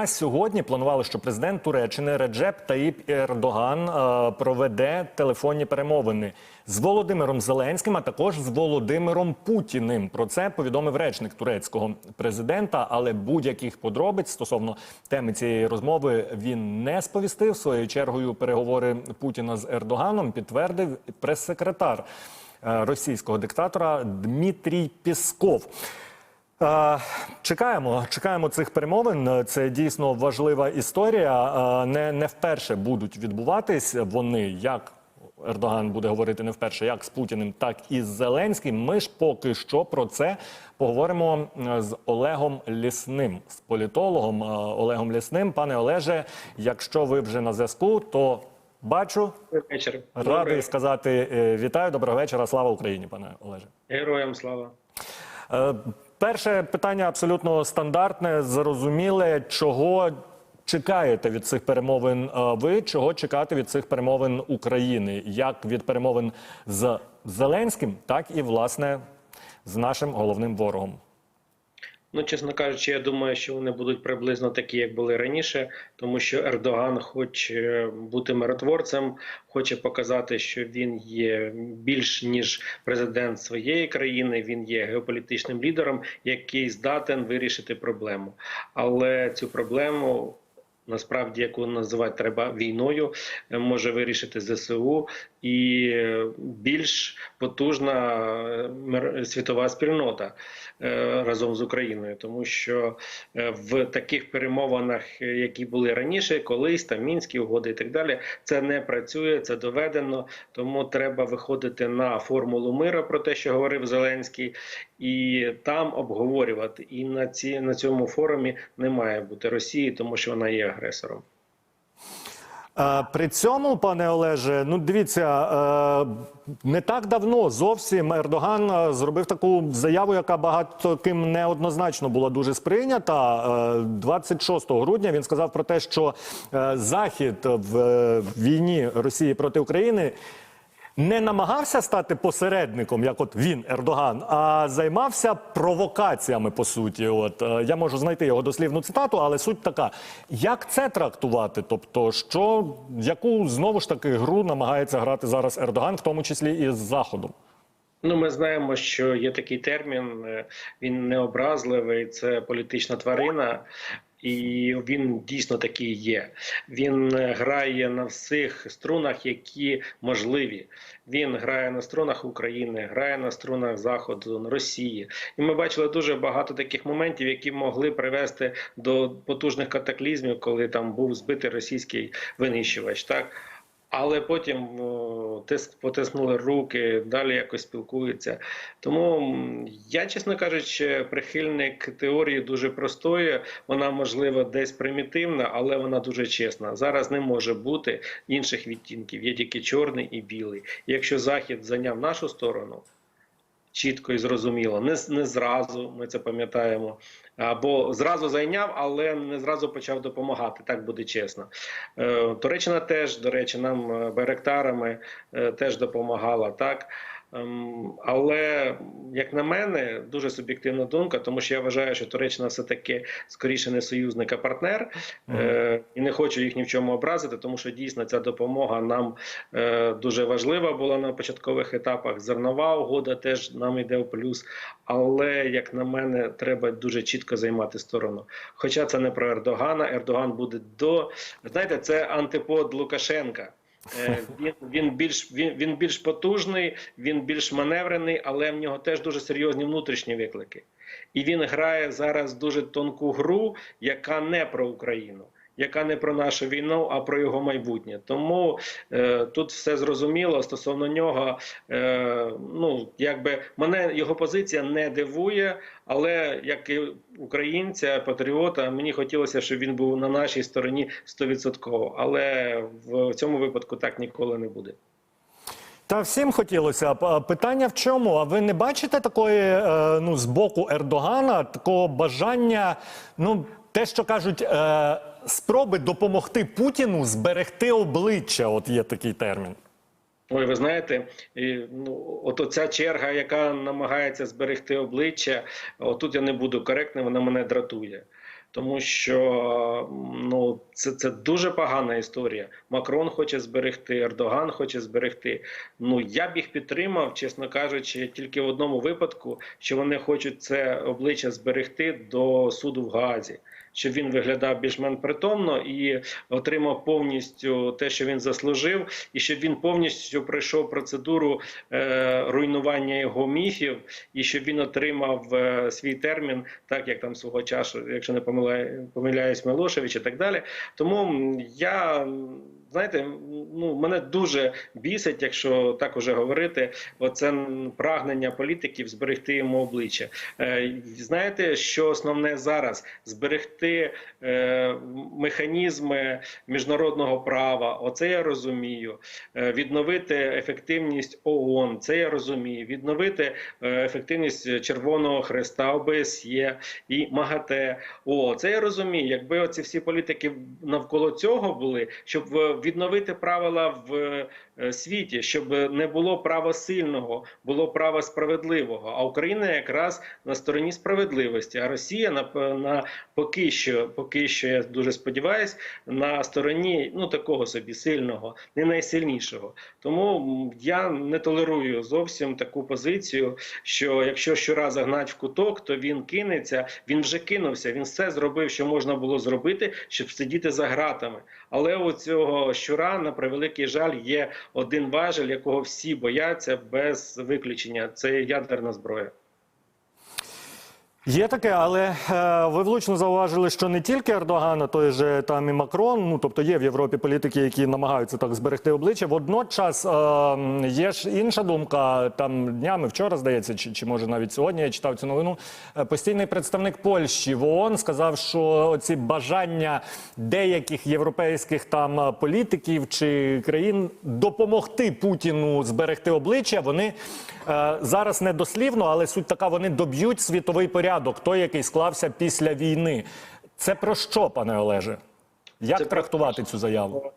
А сьогодні планували, що президент Туреччини Реджеп Таїп Ердоган е, проведе телефонні перемовини з Володимиром Зеленським, а також з Володимиром Путіним. Про це повідомив речник турецького президента. Але будь-яких подробиць стосовно теми цієї розмови він не сповістив. Своєю чергою переговори Путіна з Ердоганом підтвердив прес-секретар е, російського диктатора Дмитрій Пісков. Чекаємо, чекаємо цих перемовин. Це дійсно важлива історія. Не, не вперше будуть відбуватись вони, як Ердоган буде говорити не вперше, як з Путіним, так і з Зеленським. Ми ж поки що про це поговоримо е, з Олегом Лісним, з політологом е, Олегом Лісним. Пане Олеже, якщо ви вже на зв'язку, то бачу, вечір. радий сказати. сказати е, вітаю, доброго вечора. Слава Україні, пане Олеже. Героям слава. Перше питання абсолютно стандартне, зрозуміле. Чого чекаєте від цих перемовин е, ви? Чого чекати від цих перемовин України? Як від перемовин з Зеленським, так і власне з нашим головним ворогом? Ну, чесно кажучи, я думаю, що вони будуть приблизно такі, як були раніше, тому що Ердоган хоче бути миротворцем, хоче показати, що він є більш ніж президент своєї країни. Він є геополітичним лідером, який здатен вирішити проблему. Але цю проблему. Насправді, яку називати треба війною, е, може вирішити ЗСУ і е, більш потужна е, світова спільнота разом з Україною, тому що в таких перемовинах, які були раніше, колись там мінські угоди і так далі, це не працює, це доведено. Тому треба виходити на формулу миру, про те, що говорив Зеленський, і там обговорювати. І на ці на цьому форумі не має бути Росії, тому що вона є агресором. Е, При цьому, пане Олеже, ну дивіться, е, не так давно зовсім Ердоган е, зробив таку заяву, яка багато ким неоднозначно була дуже сприйнята. Е, 26 грудня він сказав про те, що е, Захід в е, війні Росії проти України. Не намагався стати посередником, як от він, Ердоган, а займався провокаціями по суті. От е, я можу знайти його дослівну цитату, але суть така: як це трактувати? Тобто, що яку знову ж таки гру намагається грати зараз Ердоган, в тому числі і з Заходом? Ну, ми знаємо, що є такий термін, е, він необразливий, це політична тварина. І він дійсно такий є. Він е, грає на всіх струнах, які можливі. Він грає на струнах України, грає на струнах Заходу, Росії. І ми бачили дуже багато таких моментів, які могли привести до потужних катаклізмів, коли там був збитий російський винищувач. Так але потім о, тис, потиснули руки, далі якось спілкуються. Тому я, чесно кажучи, прихильник теорії дуже простої. Вона можливо десь примітивна, але вона дуже чесна. Зараз не може бути інших відтінків. Є тільки чорний і білий. Якщо захід зайняв нашу сторону. Чітко і зрозуміло, не, не зразу, ми це пам'ятаємо. Або зразу зайняв, але не зразу почав допомагати. Так буде чесно. Е, Туреччина теж, до речі, нам е, байректарами е, теж допомагала. Так. Ем, Але, як на мене, дуже суб'єктивна думка, тому що я вважаю, що Туреччина все-таки скоріше не союзник, а партнер. Е, і не хочу їх ні в чому образити, тому що дійсно ця допомога нам е, дуже важлива була на початкових етапах. Зернова угода теж нам йде в плюс. Але, як на мене, треба дуже чітко займати сторону. Хоча це не про Ердогана. Ердоган буде до знаєте, це антипод Лукашенка. Е, Він, він більш він, він більш потужний, він більш маневрений, але в нього теж дуже серйозні внутрішні виклики. І він грає зараз дуже тонку гру, яка не про Україну, яка не про нашу війну, а про його майбутнє. Тому е, тут все зрозуміло стосовно нього. Е, ну якби мене його позиція не дивує, але як і українця, патріота, мені хотілося, щоб він був на нашій стороні 100%. Але в цьому випадку так ніколи не буде. Та всім хотілося. Питання в чому? А ви не бачите такої е, ну з боку Ердогана такого бажання? Ну те, що кажуть, е, спроби допомогти Путіну зберегти обличчя. От є такий термін. Ой, ви знаєте, і, ну от оця черга, яка намагається зберегти обличчя, отут я не буду коректним, вона мене дратує. Тому що ну це, це дуже погана історія. Макрон хоче зберегти, Ердоган хоче зберегти. Ну я б їх підтримав, чесно кажучи, тільки в одному випадку, що вони хочуть це обличчя зберегти до суду в Гаазі. Щоб він виглядав більш-менш притомно і отримав повністю те, що він заслужив, і щоб він повністю пройшов процедуру е, руйнування його міфів, і щоб він отримав е, свій термін, так як там свого часу, якщо не помиляю, помиляюсь, Милошевич і так далі. Тому я. Знаєте, ну мене дуже бісить, якщо так уже говорити, оце прагнення політиків зберегти йому обличчя. Е, знаєте, що основне зараз зберегти е, механізми міжнародного права. Оце я розумію. Е, відновити ефективність ООН, це я розумію. Відновити е, ефективність Червоного Хреста, ОБСЄ і МАГАТЕ. О, це я розумію. Якби оці всі політики навколо цього були, щоб відновити правила в е, світі, щоб не було права сильного, було право справедливого. А Україна якраз на стороні справедливості, а Росія на, на поки що, поки що я дуже сподіваюся, на стороні ну такого собі сильного, не найсильнішого. Тому я не толерую зовсім таку позицію, що якщо щура загнать в куток, то він кинеться. Він вже кинувся. Він все зробив, що можна було зробити, щоб сидіти за ґратами. Але у цього щура, на превеликий жаль, є один важель, якого всі бояться без виключення. Це ядерна зброя. Є таке, але е, ви влучно зауважили, що не тільки Ердоган, а той же там і Макрон. Ну тобто є в Європі політики, які намагаються так зберегти обличчя. Водночас е, є ж інша думка. Там днями вчора здається, чи, чи може навіть сьогодні я читав цю новину. Е, Постійний представник Польщі в ООН сказав, що ці бажання деяких європейських там е, політиків чи країн допомогти Путіну зберегти обличчя, вони е, зараз не дослівно, але суть така: вони доб'ють світовий порядок, той, який склався після війни. Це про що, пане Олеже? Як Це трактувати цю заяву?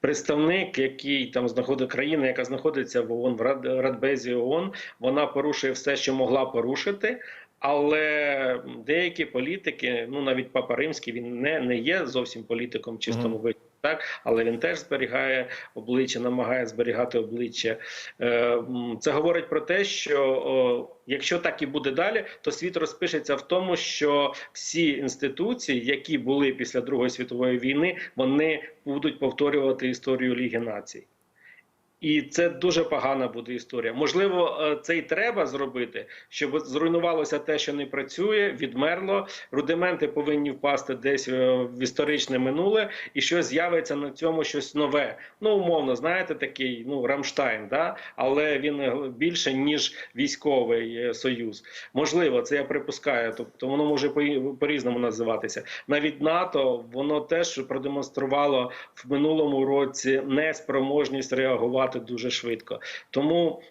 Представник, який там знаходить країна, яка знаходиться в ООН, в Радбезі ООН, вона порушує все, що могла порушити. Але деякі політики, ну навіть Папа Римський, він не, не є зовсім політиком в чистому вигляді, так але він теж зберігає обличчя, намагає зберігати обличчя. Е, Це говорить про те, що якщо так і буде далі, то світ розпишеться в тому, що всі інституції, які були після Другої світової війни, вони будуть повторювати історію Ліги націй. І це дуже погана буде історія. Можливо, е, це й треба зробити, щоб зруйнувалося те, що не працює, відмерло. Рудименти повинні впасти десь е, в історичне минуле, і що з'явиться на цьому щось нове. Ну, умовно, знаєте, такий ну Рамштайн, да? але він е, більше ніж військовий союз. Можливо, це я припускаю. Тобто воно може по-різному називатися. Навіть НАТО воно теж продемонструвало в минулому році неспроможність реагувати дуже швидко. Тому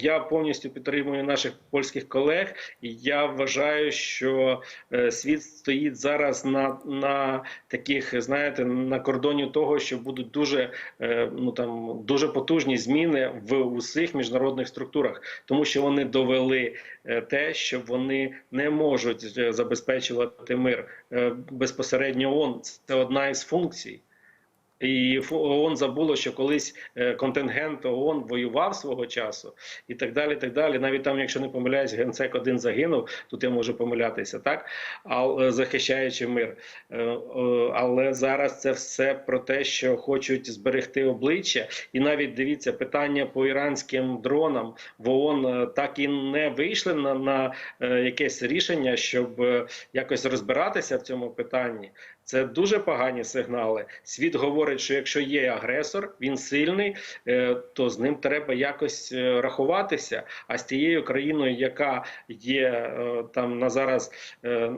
я повністю підтримую наших польських колег, і я вважаю, що е, світ стоїть зараз на, на таких, знаєте, на кордоні того, що будуть дуже е, ну там дуже потужні зміни в усіх міжнародних структурах, тому що вони довели е, те, що вони не можуть забезпечувати мир безпосередньо ООН. Це одна із функцій. І ООН забуло, що колись е, контингент ООН воював свого часу, і так далі. так далі. Навіть там, якщо не помиляюсь, генсек один загинув, тут я можу помилятися, так але захищаючи мир. Е, е, Але зараз це все про те, що хочуть зберегти обличчя, і навіть дивіться питання по іранським дронам в ООН е, так і не вийшли на, на е, якесь рішення, щоб е, якось розбиратися в цьому питанні. Це дуже погані сигнали. Світ говорить, що якщо є агресор, він сильний, е, то з ним треба якось е, рахуватися. А з тією країною, яка є е, там на зараз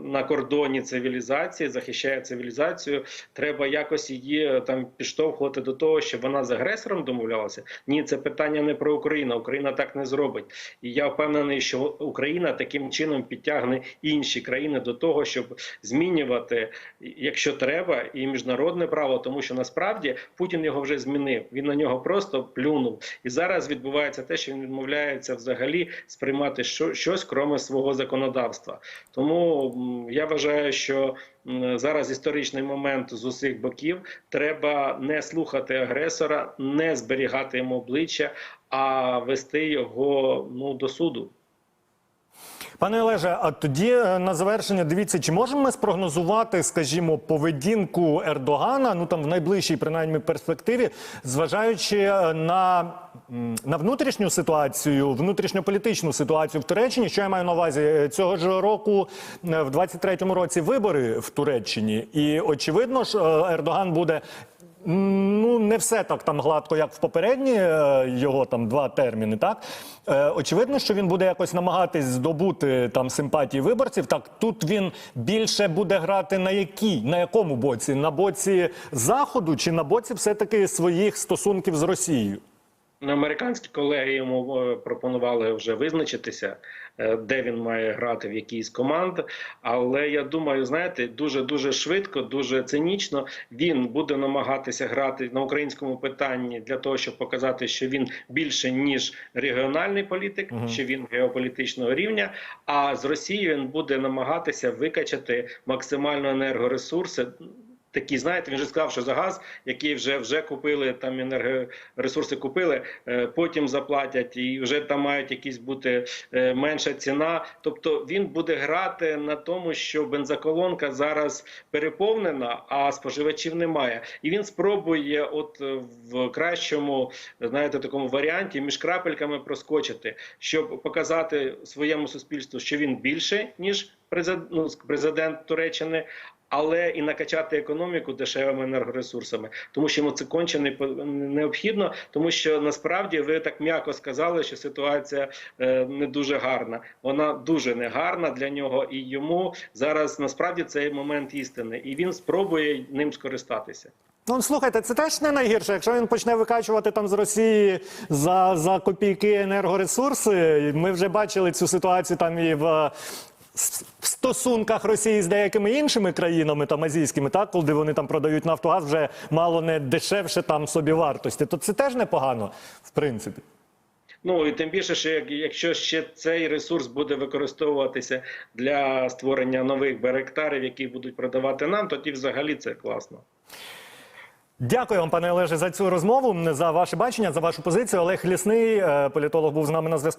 на кордоні цивілізації, захищає цивілізацію, треба якось її там підштовхувати до того, щоб вона з агресором домовлялася. Ні, це питання не про Україну. Україна так не зробить. І я впевнений, що Україна таким чином підтягне інші країни до того, щоб змінювати, якщо треба, і міжнародне право, тому що насправді. Путін його вже змінив. Він на нього просто плюнув. І зараз відбувається те, що він відмовляється взагалі сприймати щось кроме свого законодавства. Тому я вважаю, що зараз історичний момент з усіх боків. Треба не слухати агресора, не зберігати йому обличчя, а вести його ну до суду. Пане Олеже, а тоді е, на завершення дивіться, чи можемо ми спрогнозувати, скажімо, поведінку Ердогана, ну там в найближчій принаймні перспективі, зважаючи е, на, на внутрішню ситуацію, внутрішньополітичну ситуацію в Туреччині, що я маю на увазі Е, цього ж року, в 23-му році вибори в Туреччині, і очевидно ж, Ердоган буде. Ну, не все так там гладко, як в попередні е, його там два терміни. Так е, очевидно, що він буде якось намагатись здобути там симпатії виборців. Так тут він більше буде грати на якій, на якому боці? На боці заходу чи на боці все таки своїх стосунків з Росією? Американські колеги йому е, пропонували вже визначитися, е, де він має грати в якійсь команд. Але я думаю, знаєте, дуже дуже швидко, дуже цинічно він буде намагатися грати на українському питанні для того, щоб показати, що він більше ніж регіональний політик, що він геополітичного рівня. А з Росією він буде намагатися викачати максимально енергоресурси. Такі, знаєте, він же сказав, що за газ, який вже вже купили, там енергоресурси купили, е, потім заплатять, і вже там мають якісь бути е, менша ціна. Тобто він буде грати на тому, що бензоколонка зараз переповнена, а споживачів немає. І він спробує, от е, в кращому, знаєте, такому варіанті між крапельками проскочити, щоб показати своєму суспільству, що він більше ніж президент, ну, президент Туреччини але і накачати економіку дешевими енергоресурсами, тому що йому це конче необхідно, тому що насправді ви так м'яко сказали, що ситуація е, не дуже гарна. Вона дуже негарна для нього, і йому зараз насправді цей момент істини, і він спробує ним скористатися. Ну, слухайте, це теж не найгірше. Якщо він почне викачувати там з Росії за, за копійки енергоресурси, ми вже бачили цю ситуацію там і в. В стосунках Росії з деякими іншими країнами там азійськими, так коли вони там продають нафтогаз вже мало не дешевше там собі вартості, то це теж непогано, в принципі. Ну і тим більше, що якщо ще цей ресурс буде використовуватися для створення нових беректарів, які будуть продавати нам, тоді взагалі це класно. Дякую вам, пане Олеже, за цю розмову, за ваше бачення, за вашу позицію. Олег Лісний, е, політолог, був з нами на зв'язку.